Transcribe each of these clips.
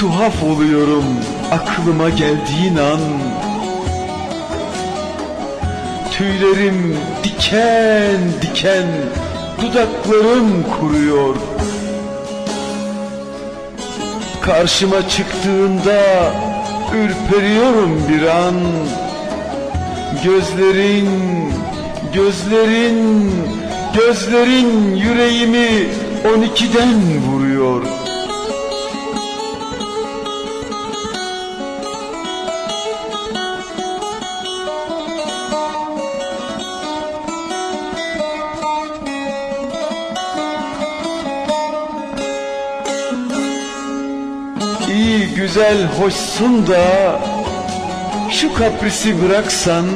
tuhaf oluyorum aklıma geldiğin an. Tüylerim diken diken dudaklarım kuruyor. Karşıma çıktığında ürperiyorum bir an. Gözlerin, gözlerin, gözlerin yüreğimi on ikiden vuruyor İyi güzel hoşsun da şu kaprisi bıraksan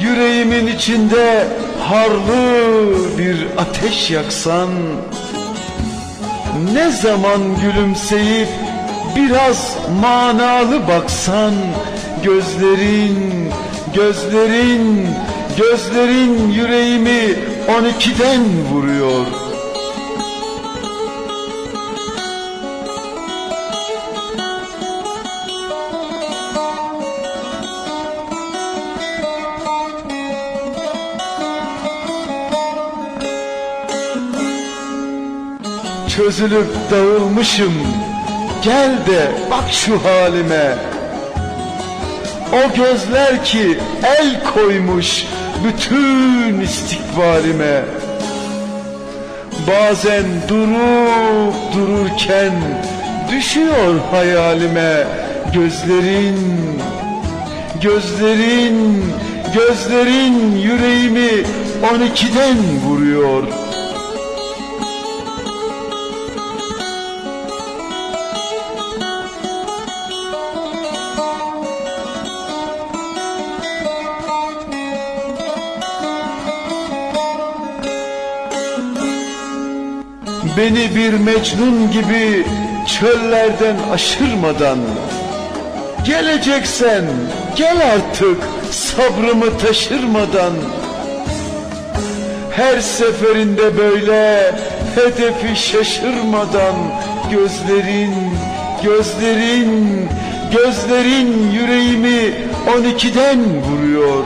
Yüreğimin içinde harlı bir ateş yaksan Ne zaman gülümseyip biraz manalı baksan Gözlerin, gözlerin, gözlerin yüreğimi on ikiden vuruyor Çözülüp dağılmışım. Gel de bak şu halime. O gözler ki el koymuş bütün istikbalime. Bazen durup dururken düşüyor hayalime Gözlerin, gözlerin, gözlerin yüreğimi on ikiden vuruyor Beni bir mecnun gibi çöllerden aşırmadan Geleceksen gel artık sabrımı taşırmadan. Her seferinde böyle hedefi şaşırmadan Gözlerin, gözlerin, gözlerin yüreğimi on ikiden vuruyor.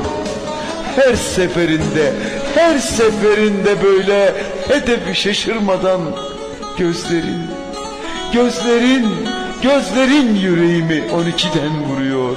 Her seferinde, her seferinde böyle hedefi şaşırmadan gözlerin, gözlerin, gözlerin yüreğimi on ikiden vuruyor.